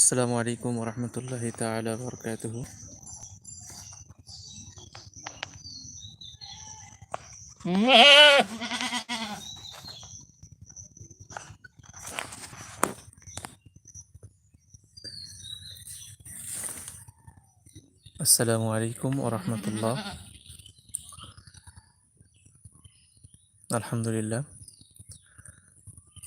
আসসালামু আলাইকুম রহমতুল্লাহ তালা বরকাতুহ আসসালামু আলাইকুম রহমতুল্লাহ। আলহামদুলিল্লাহ।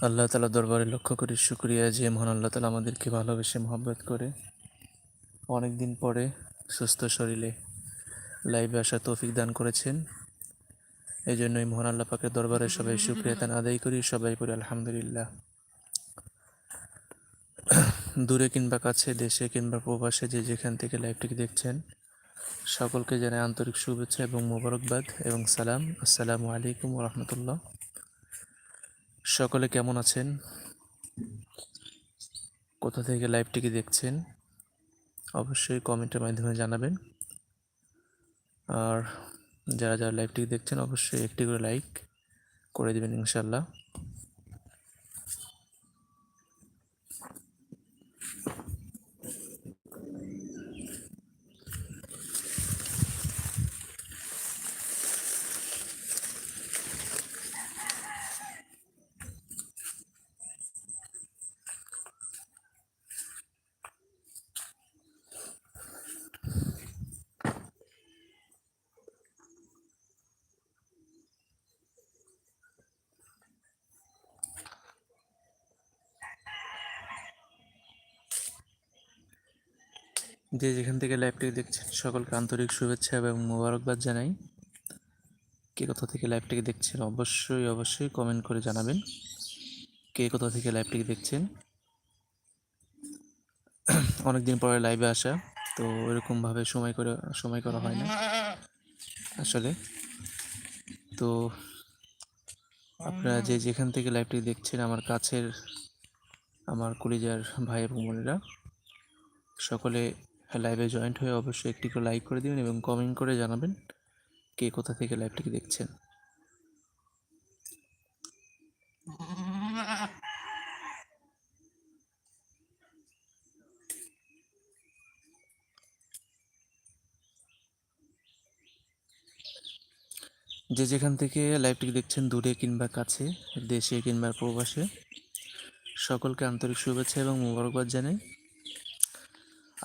আল্লাহ তালা দরবারে লক্ষ্য করি শুক্রিয়া, যে মহান আল্লাহ তালা আমাদেরকে ভালোবেসে মহব্বত করে অনেক দিন পরে সুস্থ শরীরে লাইভে আসা তৌফিক দান করেছেন। এই জন্যই মহান আল্লাহ পাকের দরবারে সবাই শুক্রিয়া তান আদায় করি, সবাই করি আলহামদুলিল্লাহ। দূরে কিংবা কাছে, দেশে কিংবা প্রবাসে যে যেখান থেকে লাইভটিকে দেখছেন, সকলকে জানাই আন্তরিক শুভেচ্ছা এবং মোবারকবাদ এবং সালাম। আসসালামু আলাইকুম রহমতুল্লাহ। সকলে কেমন আছেন? কোথা থেকে লাইভটিকে দেখছেন? অবশ্যই কমেন্টের মাধ্যমে জানাবেন। আর যারা যারা লাইভটিকে দেখছেন, অবশ্যই একটি করে লাইক করে দেবেন ইনশাল্লাহ যে যেখান থেকে লাইভটি দেখছেন, সকলকে আন্তরিক শুভেচ্ছা এবং মোবারকবাদ জানাই। কে কোথা থেকে লাইভটিকে দেখছেন, অবশ্যই অবশ্যই কমেন্ট করে জানাবেন। কে কোথা থেকে লাইভটিকে দেখছেন? অনেকদিন পরে লাইভে আসা, তো এরকমভাবে সময় করে, সময় করা হয় না আসলে। তো আপনারা যে যেখান থেকে লাইভটি দেখছেন, আমার কাছের, আমার কলিজার ভাই এবং বোনেরা, সকলে লাইভে জয়েন্ট হয়ে অবশ্যই একটি করে লাইক করে দিবেন এবং কমেন্ট করে জানাবেন কে কোথা থেকে লাইভটিকে দেখছেন। যে যেখান থেকে লাইভটিকে দেখছেন দূরে কিংবা কাছে, দেশে কিংবা প্রবাসে, সকলকে আন্তরিক শুভেচ্ছা এবং মোবারকবাদ জানাই।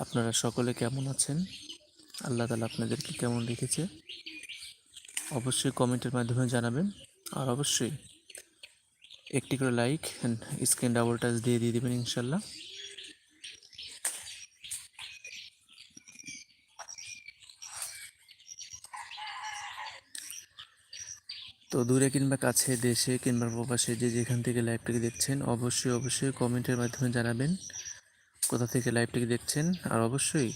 আপনারা সকলে কেমন আছেন? আল্লাহ তালা আপনাদেরকে কেমন রেখেছে? অবশ্যই কমেন্টের মাধ্যমে জানাবেন। আর অবশ্যই একটি করে লাইক স্ক্রিন ডাবল টাচ দিয়ে দিয়ে দেবেন ইনশাল্লাহ তো দূরে কিংবা কাছে, দেশে কিংবা প্রবাসে যে যেখান থেকে লাইভটিকে দেখছেন, অবশ্যই অবশ্যই কমেন্টের মাধ্যমে জানাবেন। কোথা থেকে লাইভটিকে দেখছেন, আর অবশ্যই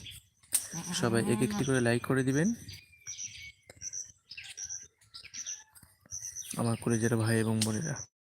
সবাই এক একটি করে লাইক করে দিবেন। আমার কলেজের ভাই এবং বোনেরা।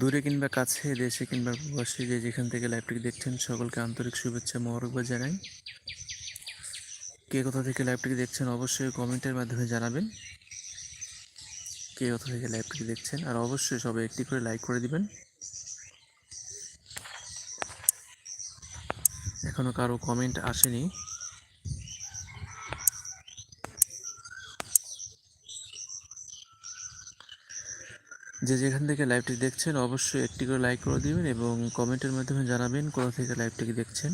দূরে কিংবা কাছে, দেশে কিংবা প্রবাসী যে যেখান থেকে লাইভটি দেখছেন, সকলকে আন্তরিক শুভেচ্ছা, মোবারকবাদ জানাই। কে কোথা থেকে লাইভটি দেখছেন অবশ্যই কমেন্টের মাধ্যমে জানাবেন। কে কোথা থেকে লাইভটি দেখছেন, আর অবশ্যই সবাই একটি করে লাইক করে দিবেন। এখনও কারও কমেন্ট আসেনি। যে যেখান থেকে লাইভটি দেখছেন, অবশ্যই একটি করে লাইক করে দিবেন এবং কমেন্টের মাধ্যমে জানাবেন কোথা থেকে লাইভটিকে দেখছেন।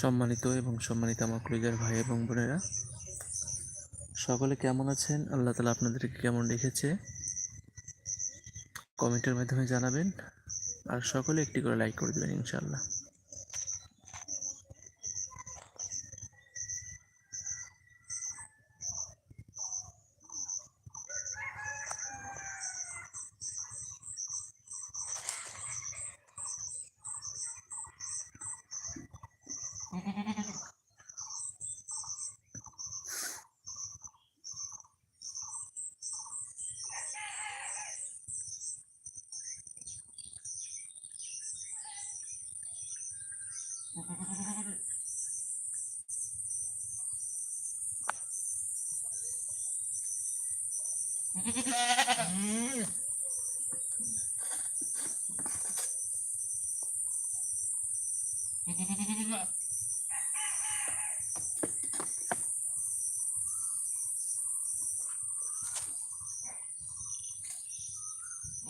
সম্মানিত এবং সম্মানিত আমার কলিজার ভাই এবং বোনেরা, সকলে কেমন আছেন? আল্লাহ তালা আপনাদেরকে কেমন রেখেছে? কমেন্টের মাধ্যমে জানাবেন। আর সকলে একটি করে লাইক করে দেবেন ইনশাল্লাহ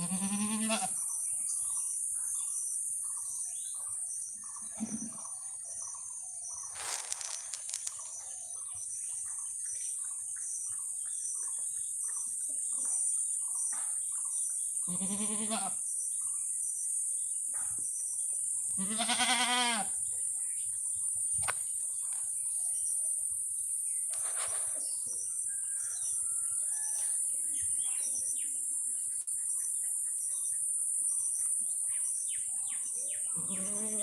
Mm-hmm. Mm-hmm.